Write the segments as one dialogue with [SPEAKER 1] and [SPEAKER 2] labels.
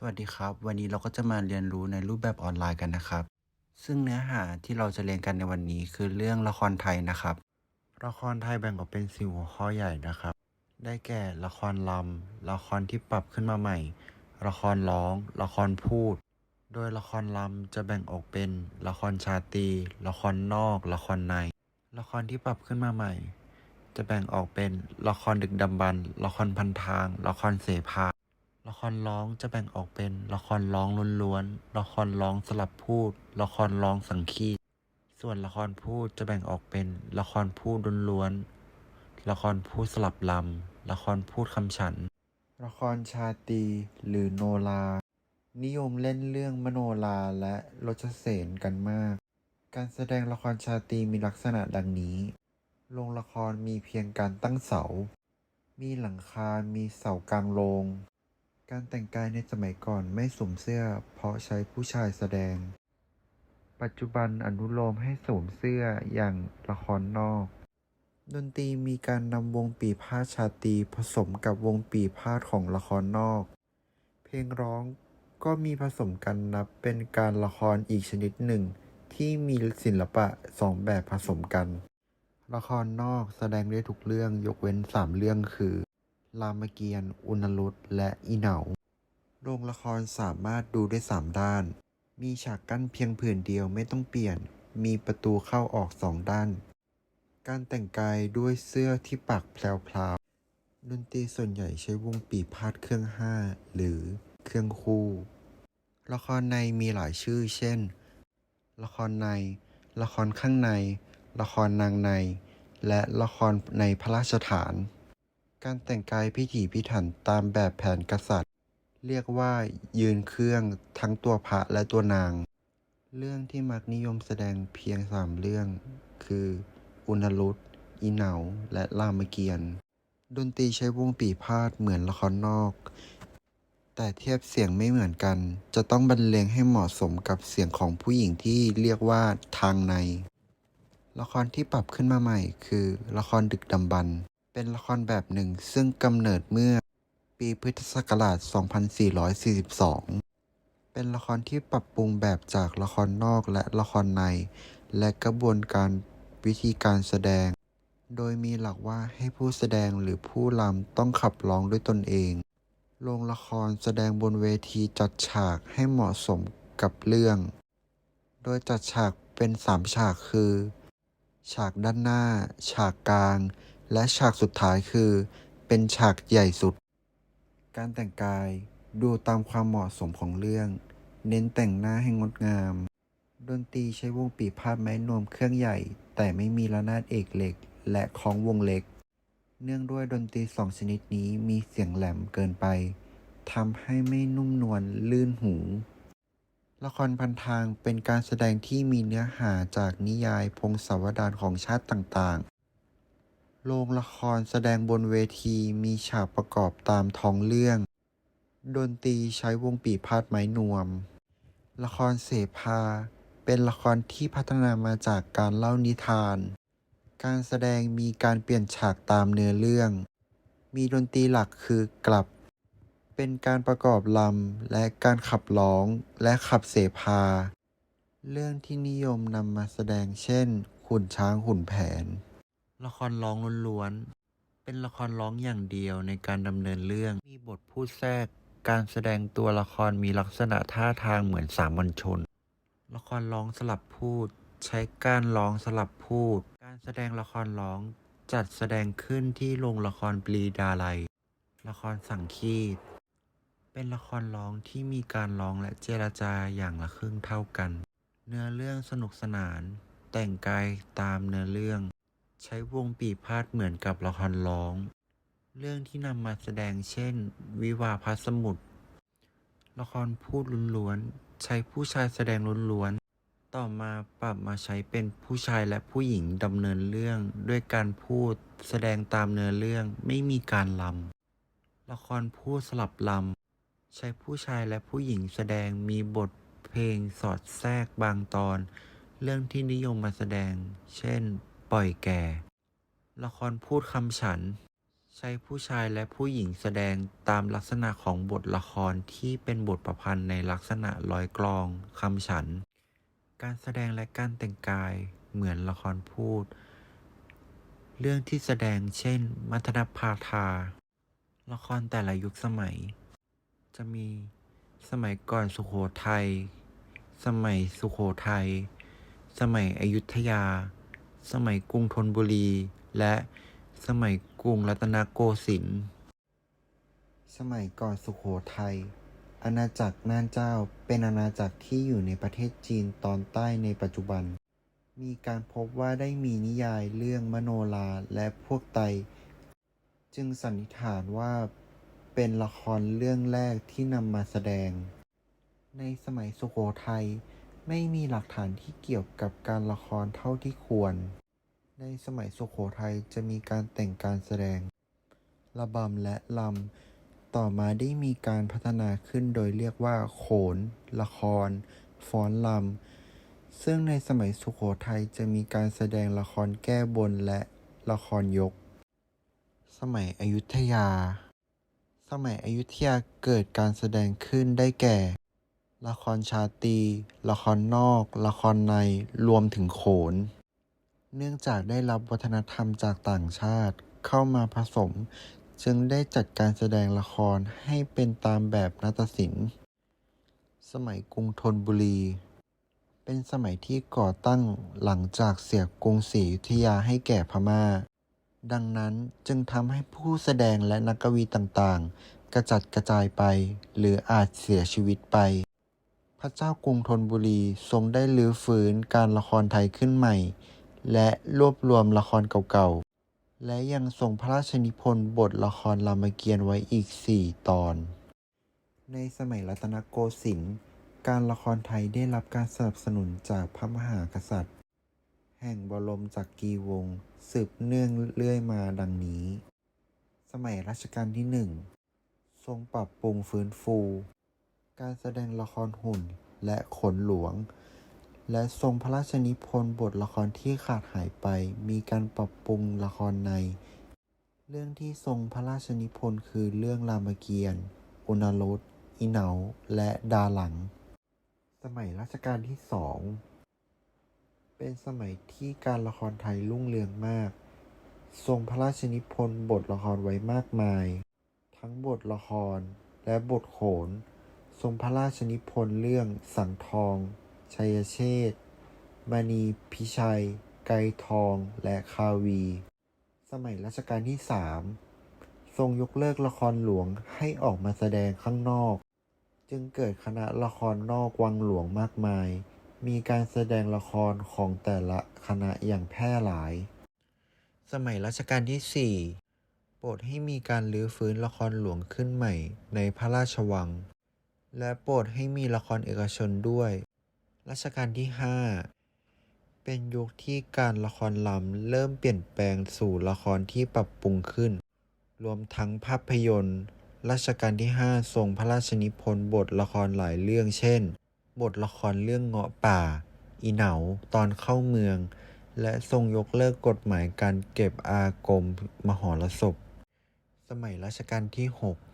[SPEAKER 1] สวัสดีครับ วันนี้เราก็จะมาเรียนรู้ในรูปแบบออนไลน์กันนะครับ ซึ่งเนื้อหาที่เราจะเรียนกันในวันนี้คือเรื่องละครไทยนะครับ ละครไทยแบ่งออกเป็นสี่หัวข้อใหญ่นะครับ ได้แก่ละครลำละครที่ปรับขึ้นมาใหม่ ละครร้อง ละครพูด โดยละครลำจะแบ่งออกเป็น ละครชาตรีละครนอก ละครใน ละครที่ปรับขึ้นมาใหม่ จะแบ่งออกเป็นละครดึกดำบรรพ์ละครพันทาง ละครเสภา ละครร้องจะแบ่งออกเป็นละครร้องล้วนๆละครร้องสลับพูด ละครร้องสังคีตส่วนละครพูดจะแบ่งออกเป็นละครพูดล้วนๆละครพูดสลับลำละครพูดคำฉัน ละครชาตีหรือโนรานิยมเล่นเรื่องมโนราและรจเสนกันมาก การแสดงละครชาตีมีลักษณะดังนี้ โรงละครมีเพียงการตั้งเสา มีหลังคา มีเสากลางโรง การแต่งกายในสมัยก่อนไม่สวมเสื้อ เพราะใช้ผู้ชายแสดง ปัจจุบันอนุโลมให้สวมเสื้ออย่างละครนอก ดนตรีมีการนำวงปีพาทย์ชาตีผสมกับวงปีพาทย์ของละครนอก เพลงร้องก็มีผสมกันนับเป็นการละครอีกชนิดหนึ่ง ที่มีศิลปะสองแบบผสมกัน ละครนอกแสดงได้ทุกเรื่องยกเว้นสามเรื่องคือ รามเกียรติ์ อุณลุต และอีเหนา โรงละครสามารถดูได้สามด้าน มีฉากกั้นเพียงผืนเดียวไม่ต้องเปลี่ยน มีประตูเข้าออกสองด้าน การแต่งกายด้วยเสื้อที่ปักแพรวๆดนตรีส่วนใหญ่ใช้วงปีพาดเครื่องห้า หรือเครื่องคู่ ละครในมีหลายชื่อ เช่น ละครใน ละครข้างใน ละครนางใน และละครในพระราชฐาน การแต่งกายพิถีพิถันตามแบบแผนกษัตริย์ เรียกว่ายืนเครื่องทั้งตัวพระและตัวนาง เรื่องที่มักนิยมแสดงเพียงสามเรื่อง คือ อุณลุตอีเหนาและรามเกียรติ์ดนตรีใช้วงปีพาดเหมือนละครนอก แต่เทียบเสียงไม่เหมือนกัน จะต้องบรรเลงให้เหมาะสมกับเสียงของผู้หญิงที่เรียกว่าทางใน ละครที่ปรับขึ้นมาใหม่ คือละครดึกดำบรร เป็นละครแบบหนึ่งซึ่งกำเนิดเมื่อปีพุทธศักราช 2442 เป็นละครที่ปรับปรุงแบบจากละครนอกและละครใน และกระบวนการวิธีการแสดง โดยมีหลักว่าให้ผู้แสดงหรือผู้รำต้องขับร้องด้วยตนเอง โรงละครแสดงบนเวทีจัดฉากให้เหมาะสมกับเรื่อง โดยจัดฉากเป็นสามฉากคือ ฉากด้านหน้า ฉากกลาง และฉากสุดท้ายคือ เป็นฉากใหญ่สุด การแต่งกายดูตามความเหมาะสมของเรื่อง เน้นแต่งหน้าให้งดงาม ดนตรีใช้วงปีพาดไม้นวมเครื่องใหญ่ แต่ไม่มีระนาดเอกเหล็ก และคล้องวงเล็ก เนื่องด้วยดนตรีสองชนิดนี้มีเสียงแหลมเกินไปทำให้ไม่นุ่มนวลลื่นหู ละครพันทางเป็นการแสดงที่มีเนื้อหาจากนิยายพงศาวดารของชาติต่าง โรงละครแสดงบนเวทีมีฉากประกอบตามท้องเรื่อง ดนตรีใช้วงปีพาดไม้นวม ละครเสภา เป็นละครที่พัฒนามาจากการเล่านิทาน การแสดงมีการเปลี่ยนฉากตามเนื้อเรื่อง มีดนตรีหลักคือกลับ เป็นการประกอบลำและการขับร้องและขับเสภา เรื่องที่นิยมนำมาแสดงเช่น ขุนช้างขุนแผน ละครร้องล้วนๆ เป็นละครร้องอย่างเดียวในการดำเนินเรื่อง มีบทพูดแทรก การแสดงตัวละครมีลักษณะท่าทางเหมือนสามัญชน ละครร้องสลับพูด ใช้การร้องสลับพูด การแสดงละครร้องจัดแสดงขึ้นที่โรงละครปรีดาลัย ละครสังคีต เป็นละครร้องที่มีการร้องและเจรจาอย่างละครึ่งเท่ากัน เนื้อเรื่องสนุกสนาน แต่งกายตามเนื้อเรื่อง ใช้วงปีพาดเหมือนกับละครร้อง เรื่องที่นำมาแสดงเช่น วิวาพัสมุทรละครพูดล้วนๆ ใช้ผู้ชายแสดงล้วนๆ ต่อมาปรับมาใช้เป็นผู้ชายและผู้หญิงดำเนินเรื่อง ด้วยการพูดแสดงตามเนื้อเรื่องไม่มีการลำละครพูดสลับลำใช้ผู้ชายและผู้หญิงแสดงมีบทเพลงสอดแทรกบางตอน เรื่องที่นิยมมาแสดง เช่น ปล่อยแก่ ละครพูดคำฉัน ใช้ผู้ชายและผู้หญิงแสดงตามลักษณะของบทละครที่เป็นบทประพันธ์ในลักษณะร้อยกลองคำฉัน การแสดงและการแต่งกายเหมือนละครพูด เรื่องที่แสดงเช่น มัทนพาทาละครแต่ละยุคสมัย จะมีสมัยก่อนสุขโขทัย สมัยสุขโขทัย สมัยอยุธยา สมัยกรุงธนบุรี และสมัยกรุงรัตนโกสินทร์ สมัยก่อนสุขโขทัย อาณาจักรน่านเจ้าเป็นอาณาจักรที่อยู่ในประเทศจีนตอนใต้ในปัจจุบัน มีการพบว่าได้มีนิยายเรื่องมโนราและพวกไต จึงสันนิษฐานว่าเป็นละครเรื่องแรกที่นำมาแสดง ในสมัยสุโขทัย ไม่มีหลักฐานที่เกี่ยวกับการละครเท่าที่ควร ในสมัยสุโขทัยจะมีการแต่งการแสดง ระบำและลำ ต่อมาได้มีการพัฒนาขึ้นโดยเรียกว่า โขน ละคร ฟ้อนลำ ซึ่งในสมัยสุโขทัยจะมีการแสดงละครแก้บนและละครยก สมัยอยุธยา สมัยอยุธยาเกิดการแสดงขึ้นได้แก่ ละครชาตรี ละครนอก ละครใน รวมถึงโขน เนื่องจากได้รับวัฒนธรรมจากต่างชาติเข้ามาผสม จึงได้จัดการแสดงละครให้เป็นตามแบบนาฏศิลป์ สมัยกรุงธนบุรี เป็นสมัยที่ก่อตั้งหลังจากเสียกรุงศรีอยุธยาให้แก่พม่า ดังนั้นจึงทำให้ผู้แสดงและนักกวีต่างๆ กระจัดกระจายไป หรืออาจเสียชีวิตไป พระเจ้ากรุงธนบุรีทรงได้รื้อฟื้นการละครไทยขึ้นใหม่ และรวบรวมละครเก่าๆ และยังทรงพระราชนิพนธ์บทละครรามเกียรติ์ไว้อีก 4 ตอน ในสมัยรัตนโกสินทร์การละครไทยได้รับการสนับสนุนจากพระมหากษัตริย์ แห่งบรมจักรีวงศ์สืบเนื่องเรื่อยมาดังนี้ สมัยรัชกาลที่หนึ่งทรงปรับปรุงฟื้นฟู การแสดงละครหุ่นและขนหลวง และทรงพระราชนิพนธ์บทละครที่ขาดหายไป มีการปรับปรุงละครใน เรื่องที่ทรงพระราชนิพนธ์คือเรื่องรามเกียรติ์อุณรสอีเหนาและดาหลัง สมัยรัชกาลที่สองเป็นสมัยที่การละครไทยรุ่งเรืองมาก ทรงพระราชนิพนธ์บทละครไว้มากมาย ทั้งบทละครและบทโขน ทรงพระราชนิพนธ์เรื่องสังทอง ชัยเชษมณีพิชัย ไกรทอง และคาวี สมัยรัชกาลที่สามทรงยกเลิกละครหลวงให้ออกมาแสดงข้างนอก จึงเกิดคณะละครนอกวังหลวงมากมาย มีการแสดงละครของแต่ละคณะอย่างแพร่หลาย สมัยรัชกาลที่4โปรดให้มีการรื้อฟื้นละครหลวงขึ้นใหม่ในพระราชวัง และโปรดให้มีละครเอกชนด้วย รัชกาลที่ 5 เป็นยุคที่การละครลำเริ่มเปลี่ยนแปลงสู่ละครที่ปรับปรุงขึ้น รวมทั้งภาพยนตร์ รัชกาลที่ 5 ทรงพระราชนิพนธ์บทละครหลายเรื่องเช่น บทละครเรื่องเงาะป่า อีเหนา ตอนเข้าเมือง และทรงยกเลิกกฎหมายการเก็บอากรมมหรสพ สมัยรัชกาลที่ 6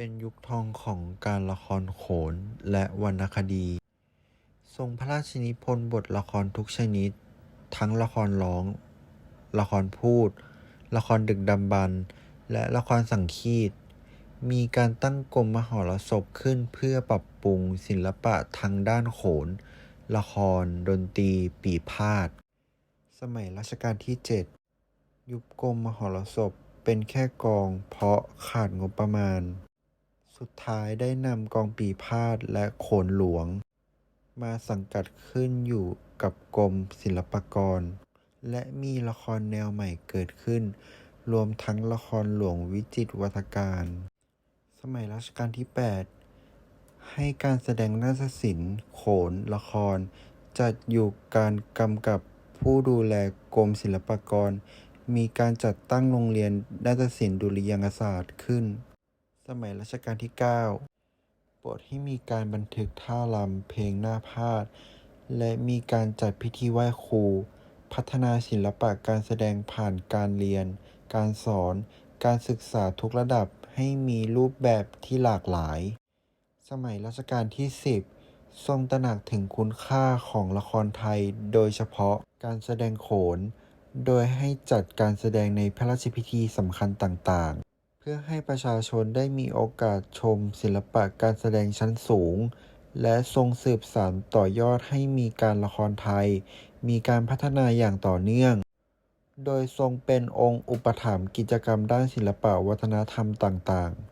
[SPEAKER 1] เป็นยุคทองของการละครโขนและวรรณคดี ทรงพระราชนิพนธ์บทละครทุกชนิด ทั้งละครร้อง ละครพูด ละครดึกดำบรรพ์และละครสังคีต มีการตั้งกรมมหรสพขึ้นเพื่อปรับปรุงศิลปะทางด้านโขน ละคร ดนตรี ปีพาทย์สมัยรัชกาลที่ 7 ยุบกรมมหรสพเป็นแค่กองเพราะขาดงบประมาณ สุดท้ายได้นำกองปีพาทย์และโขนหลวง มาสังกัดขึ้นอยู่กับกรมศิลปากร และมีละครแนวใหม่เกิดขึ้น รวมทั้งละครหลวงวิจิตรวัฒการ สมัยรัชกาลที่ 8 ให้การแสดงนาฏศิลป์โขนละคร จัดอยู่การกำกับผู้ดูแลกรมศิลปากร มีการจัดตั้งโรงเรียนนาฏศิลป์ดุริยางศาสตร์ขึ้น สมัยรัชกาลที่ 9 โปรดให้มีการบันทึกท่ารำเพลงหน้าพาทย์และมีการจัดพิธีไหว้ครู พัฒนาศิลปะการแสดงผ่านการเรียน การสอน การศึกษาทุกระดับให้มีรูปแบบที่หลากหลาย สมัยรัชกาลที่ 10 ทรงตระหนักถึงคุณค่าของละครไทย โดยเฉพาะการแสดงโขน โดยให้จัดการแสดงในพระราชพิธีสำคัญต่าง พื่อให้ประชาชนได้มีโอกาสชมศิลปะการแสดงชั้นสูง และทรงสืบสานต่อยอดให้มีการละครไทย มีการพัฒนาอย่างต่อเนื่อง โดยทรงเป็นองค์อุปถัมภ์กิจกรรมด้านศิลปวัฒนธรรมต่าง ๆ